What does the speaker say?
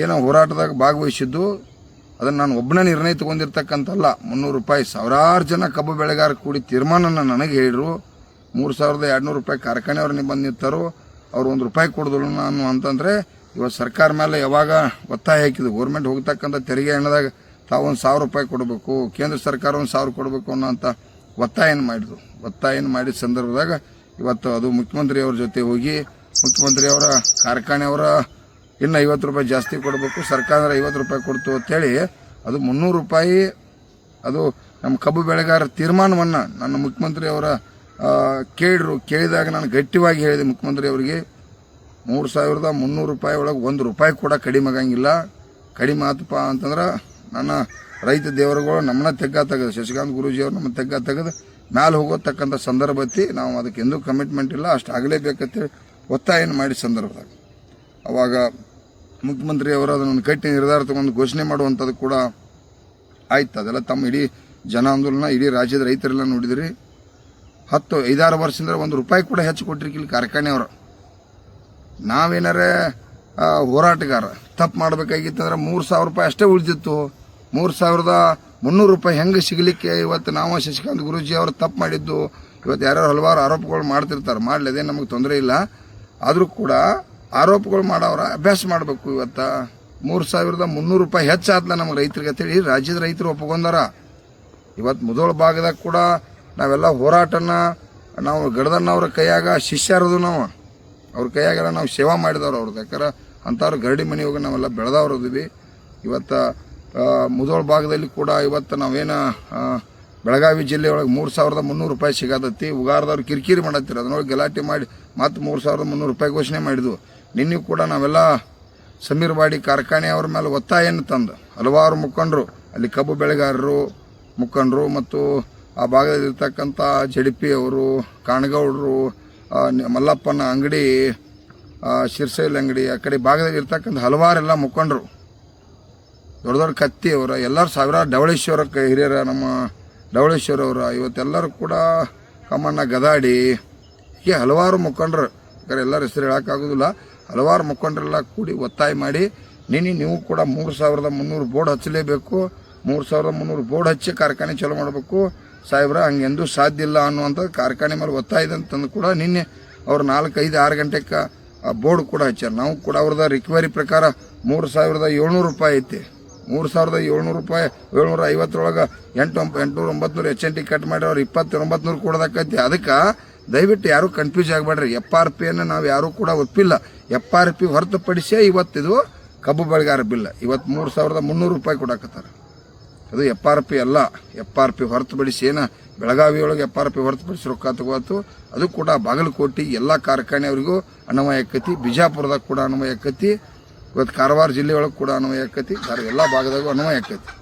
ಏನೋ ಹೋರಾಟದಾಗ ಭಾಗವಹಿಸಿದ್ದು, ಅದನ್ನು ನಾನು ಒಬ್ಬನೇ ನಿರ್ಣಯ ತಗೊಂಡಿರ್ತಕ್ಕಂಥಲ್ಲ. ಮುನ್ನೂರು ರೂಪಾಯಿ, ಸಾವಿರಾರು ಜನ ಕಬ್ಬು ಬೆಳೆಗಾರ ಕೂಡಿ ತೀರ್ಮಾನನ ನನಗೆ ಹೇಳಿದ್ರು. ಮೂರು ಸಾವಿರದ ಎರಡುನೂರು ರೂಪಾಯಿ ಕಾರ್ಖಾನೆಯವ್ರನ್ನ ಬಂದು ನಿಂತರು. ಅವ್ರು ಒಂದು ರೂಪಾಯಿ ಕೊಡಿದ್ರು ನಾನು ಅಂತಂದರೆ ಇವತ್ತು ಸರ್ಕಾರ ಮೇಲೆ ಯಾವಾಗ ಒತ್ತಾಯ ಹಾಕಿದ್ದು ಗೌರ್ಮೆಂಟ್ ಹೋಗ್ತಕ್ಕಂಥ ತೆರಿಗೆ ಹಣದಾಗ ತಾವು ಒಂದು ಸಾವಿರ ರೂಪಾಯಿ ಕೊಡಬೇಕು, ಕೇಂದ್ರ ಸರ್ಕಾರ ಒಂದು ಸಾವಿರ ಕೊಡಬೇಕು ಅನ್ನೋಂಥ ಒತ್ತಾಯನ ಮಾಡಿದ್ರು. ಒತ್ತಾಯನ ಮಾಡಿದ ಸಂದರ್ಭದಾಗ ಇವತ್ತು ಅದು ಮುಖ್ಯಮಂತ್ರಿಯವ್ರ ಜೊತೆ ಹೋಗಿ, ಮುಖ್ಯಮಂತ್ರಿಯವರ, ಕಾರ್ಖಾನೆಯವರ ಇನ್ನು ಐವತ್ತು ರೂಪಾಯಿ ಜಾಸ್ತಿ ಕೊಡಬೇಕು. ಸರ್ಕಾರ ಐವತ್ತು ರೂಪಾಯಿ ಕೊಡ್ತು ಅಂತೇಳಿ ಅದು ಮುನ್ನೂರು ರೂಪಾಯಿ ಅದು ನಮ್ಮ ಕಬ್ಬು ಬೆಳೆಗಾರರ ತೀರ್ಮಾನವನ್ನು ನನ್ನ ಮುಖ್ಯಮಂತ್ರಿಯವರ ಅವರ ಕೇಳಿದ್ರು. ಕೇಳಿದಾಗ ನಾನು ಗಟ್ಟಿವಾಗಿ ಹೇಳಿದೆ ಮುಖ್ಯಮಂತ್ರಿ ಅವರಿಗೆ, ಮೂರು ಸಾವಿರದ ಮುನ್ನೂರು ರೂಪಾಯಿ ಒಳಗೆ ಒಂದು ರೂಪಾಯಿ ಕೂಡ ಕಡಿಮೆ ಆಗಂಗಿಲ್ಲ. ಕಡಿಮೆ ಆತಪ್ಪ ಅಂತಂದ್ರೆ ನನ್ನ ರೈತ ದೇವರುಗಳು ನಮ್ಮನ್ನ ತೆಗ್ಗ ತೆಗೆದು, ಶಶಿಕಾಂತ್ ಗುರುಜಿಯವರು ನಮ್ಮ ತೆಗ್ಗ ತೆಗೆದು ಮ್ಯಾಲೆ ಹೋಗೋತಕ್ಕಂಥ ಸಂದರ್ಭ ನಾವು ಅದಕ್ಕೆ ಎಂದೂ ಕಮಿಟ್ಮೆಂಟ್ ಇಲ್ಲ. ಅಷ್ಟು ಆಗಲೇಬೇಕಂತೇಳಿ ಒತ್ತಾಯನ ಮಾಡಿ ಸಂದರ್ಭದಾಗ. ಅವಾಗ ಮುಖ್ಯಮಂತ್ರಿ ಅವರು ಅದನ್ನು ಕಟ್ಟಿ ನಿರ್ಧಾರ ತಗೊಂಡು ಘೋಷಣೆ ಮಾಡುವಂಥದ್ದು ಕೂಡ ಆಯ್ತು. ಅದೆಲ್ಲ ತಮ್ಮ ಇಡೀ ಜನ ಆಂದೋಲನ ಇಡೀ ರಾಜ್ಯದ ರೈತರೆಲ್ಲ ನೋಡಿದ್ರಿ. ಹತ್ತು, ಐದಾರು ವರ್ಷದಿಂದ ಒಂದು ರೂಪಾಯಿ ಕೂಡ ಹೆಚ್ಚು ಕೊಟ್ಟಿರ್ಕಿಲ್ಲ ಕಾರ್ಖಾನೆಯವರು ನಾವೇನಾರೇ ಹೋರಾಟಗಾರ, ತಪ್ಪು ಮಾಡಬೇಕಾಗಿತ್ತಂದ್ರೆ ಮೂರು ಸಾವಿರ ರೂಪಾಯಿ ಅಷ್ಟೇ ಉಳಿದಿತ್ತು. ಮೂರು ಸಾವಿರದ ಮುನ್ನೂರು ರೂಪಾಯಿ ಹೆಂಗೆ ಸಿಗಲಿಕ್ಕೆ? ಇವತ್ತು ನಾವು ಶಶಿಕಾಂತ್ ಗುರೂಜಿ ಅವರು ತಪ್ಪು ಮಾಡಿದ್ದು. ಇವತ್ತು ಯಾರ್ಯಾರು ಹಲವಾರು ಆರೋಪಗಳು ಮಾಡ್ತಿರ್ತಾರೆ. ಮಾಡಲಿ ಅದೇ ನಮಗೆ ತೊಂದರೆ ಇಲ್ಲ. ಆದರೂ ಕೂಡ ಆರೋಪಗಳು ಮಾಡೋರ ಅಭ್ಯಾಸ ಮಾಡಬೇಕು ಇವತ್ತು. ಮೂರು ಸಾವಿರದ ಮುನ್ನೂರು ರೂಪಾಯಿ ಹೆಚ್ಚಾದ್ಲ ನಮ್ಗೆ ರೈತರಿಗೆ ಅಂತೇಳಿ ರಾಜ್ಯದ ರೈತರು ಒಪ್ಕೊಂಡಾರ. ಇವತ್ತು ಮುದೋಳ ಭಾಗದಾಗ ಕೂಡ ನಾವೆಲ್ಲ ಹೋರಾಟನ, ನಾವು ಗಡದಣ್ಣವ್ರ ಕೈಯಾಗ ಶಿಷ್ಯರದು ನಾವು. ಅವ್ರ ಕೈಯಾಗೆಲ್ಲ ನಾವು ಸೇವಾ ಮಾಡಿದವ್ರು ಅವ್ರದ್ದು ಯಾಕಂದ್ರೆ ಅಂಥವ್ರು ಗರಡಿ ಮನೆ ಹೋಗಿ ನಾವೆಲ್ಲ ಬೆಳೆದವ್ರು ಇದೀವಿ ಇವತ್ತು ಮುದೋಳ ಭಾಗದಲ್ಲಿ ಕೂಡ ಇವತ್ತು ನಾವೇನು ಬೆಳಗಾವಿ ಜಿಲ್ಲೆಯೊಳಗೆ ಮೂರು ಸಾವಿರದ ಮುನ್ನೂರು ರೂಪಾಯಿ ಸಿಗತೈತಿ. ಉಗಾರದವ್ರು ಕಿರಿಕಿರಿ ಮಾಡತ್ತೀರಿ ಅದನ್ನೊಳಗೆ ಗಲಾಟೆ ಮಾಡಿ ಮತ್ತೆ ಮೂರು ಸಾವಿರದ ಮುನ್ನೂರು ರೂಪಾಯಿ ಘೋಷಣೆ ಮಾಡಿದ್ವು. ನಿನ್ನೆ ಕೂಡ ನಾವೆಲ್ಲ ಸಮೀರ್ವಾಡಿ ಕಾರ್ಖಾನೆಯವ್ರ ಮೇಲೆ ಒತ್ತಾಯನ ತಂದು? ಹಲವಾರು ಮುಖಂಡರು, ಅಲ್ಲಿ ಕಬ್ಬು ಬೆಳೆಗಾರರು ಮುಖಂಡರು ಮತ್ತು ಆ ಭಾಗದಲ್ಲಿರ್ತಕ್ಕಂಥ ಜಡಿಪಿ ಅವರು, ಕಾಣಗೌಡರು ಮಲ್ಲಪ್ಪನ ಅಂಗಡಿ ಶಿರ್ಸೈಲ್ ಅಂಗಡಿ, ಆ ಕಡೆ ಭಾಗದಲ್ಲಿ ಇರ್ತಕ್ಕಂಥ ಹಲವಾರೆಲ್ಲ ಮುಖಂಡರು. ದೊಡ್ಡ ದೊಡ್ಡ ಕತ್ತಿ ಅವರ, ಎಲ್ಲರೂ ಸಾವಿರಾರು ಡವಳೇಶ್ವರ ಹಿರಿಯರ ನಮ್ಮ ಡವಳೇಶ್ವರ ಅವರ, ಇವತ್ತೆಲ್ಲರೂ ಕೂಡ ಕಮ್ಮಣ್ಣ ಗದಾಡಿ, ಹೀಗೆ ಹಲವಾರು ಮುಖಂಡರು. ಎಲ್ಲರ ಹೆಸರು ಹೇಳೋಕ್ಕಾಗೋದಿಲ್ಲ. ಹಲವಾರು ಮುಖಂಡರೆಲ್ಲ ಕೂಡಿ ಒತ್ತಾಯ ಮಾಡಿ, ನಿನ್ನೆ ನೀವು ಕೂಡ ಮೂರು ಸಾವಿರದ ಮುನ್ನೂರು ಬೋರ್ಡ್ ಹಚ್ಚಲೇಬೇಕು, ಮೂರು ಸಾವಿರದ ಮುನ್ನೂರು ಬೋರ್ಡ್ ಹಚ್ಚಿ ಕಾರ್ಖಾನೆ ಚಾಲೂ ಮಾಡಬೇಕು. ಸಾಹೇಬ್ರ, ಹಂಗೆಂದೂ ಸಾಧ್ಯ ಇಲ್ಲ ಅನ್ನುವಂಥದ್ದು ಕಾರ್ಖಾನೆ ಮೇಲೆ ಒತ್ತಾಯ ಅಂತಂದು ಕೂಡ ನಿನ್ನೆ ಅವ್ರು ನಾಲ್ಕು ಐದು ಆರು ಗಂಟೆಗೆ ಬೋರ್ಡ್ ಕೂಡ ಹಚ್ಚಾರ. ನಾವು ಕೂಡ ಅವ್ರದ್ದು ರಿಕ್ವೈರಿ ಪ್ರಕಾರ ಮೂರು ಸಾವಿರದ ಏಳ್ನೂರು ರೂಪಾಯಿ ಐತಿ. ಮೂರು ಸಾವಿರದ ಏಳ್ನೂರು ರೂಪಾಯಿ, ಏಳ್ನೂರ ಐವತ್ತರೊಳಗೆ ಎಂಟು, ಎಂಟುನೂರ ಒಂಬತ್ತು ನೂರು ಎಚ್ ಎನ್ ಟಿ ಕಟ್ ಮಾಡಿ ಅವ್ರು ಇಪ್ಪತ್ತೊಂಬತ್ತು ನೂರು ಕೊಡೋದಕ್ಕೈತಿ ಅದಕ್ಕೆ ದಯವಿಟ್ಟು ಯಾರೂ ಕನ್ಫ್ಯೂಸ್ ಆಗಬೇಡ್ರಿ. ಎಫ್ ಆರ್ ಪಿಯನ್ನು ನಾವು ಯಾರೂ ಕೂಡ ಒಪ್ಪಿಲ್ಲ. ಎಫ್ ಆರ್ ಪಿ ಹೊರತುಪಡಿಸೇ ಇವತ್ತಿದು ಕಬ್ಬು ಬೆಳೆಗಾರ ಬಿಲ್ಲ ಇವತ್ತು ಮೂರು ಸಾವಿರದ ಮುನ್ನೂರು ರೂಪಾಯಿ ಕೊಡಕತ್ತಾರೆ. ಅದು ಎಫ್ ಆರ್ ಪಿ ಅಲ್ಲ. ಎಫ್ ಆರ್ ಪಿ ಹೊರತುಪಡಿಸಿ ಏನ? ಬೆಳಗಾವಿ ಒಳಗೆ ಎಫ್ ಆರ್ ಪಿ ಹೊರತುಪಡಿಸಿ ರೊಕ್ಕ ತಗೋತು. ಅದು ಕೂಡ ಬಾಗಲಕೋಟೆ ಎಲ್ಲ ಕಾರ್ಖಾನೆಯವರಿಗೂ ಅನ್ವಯ ಆಕತಿ. ಬಿಜಾಪುರದಾಗ ಕೂಡ ಅನ್ವಯ ಆಕತಿ. ಇವತ್ತು ಕಾರವಾರ ಜಿಲ್ಲೆಯೊಳಗೆ ಕೂಡ ಅನ್ವಯ ಆಕತಿ. ಎಲ್ಲ ಭಾಗದಾಗೂ ಅನ್ವಯ ಆಕತಿ.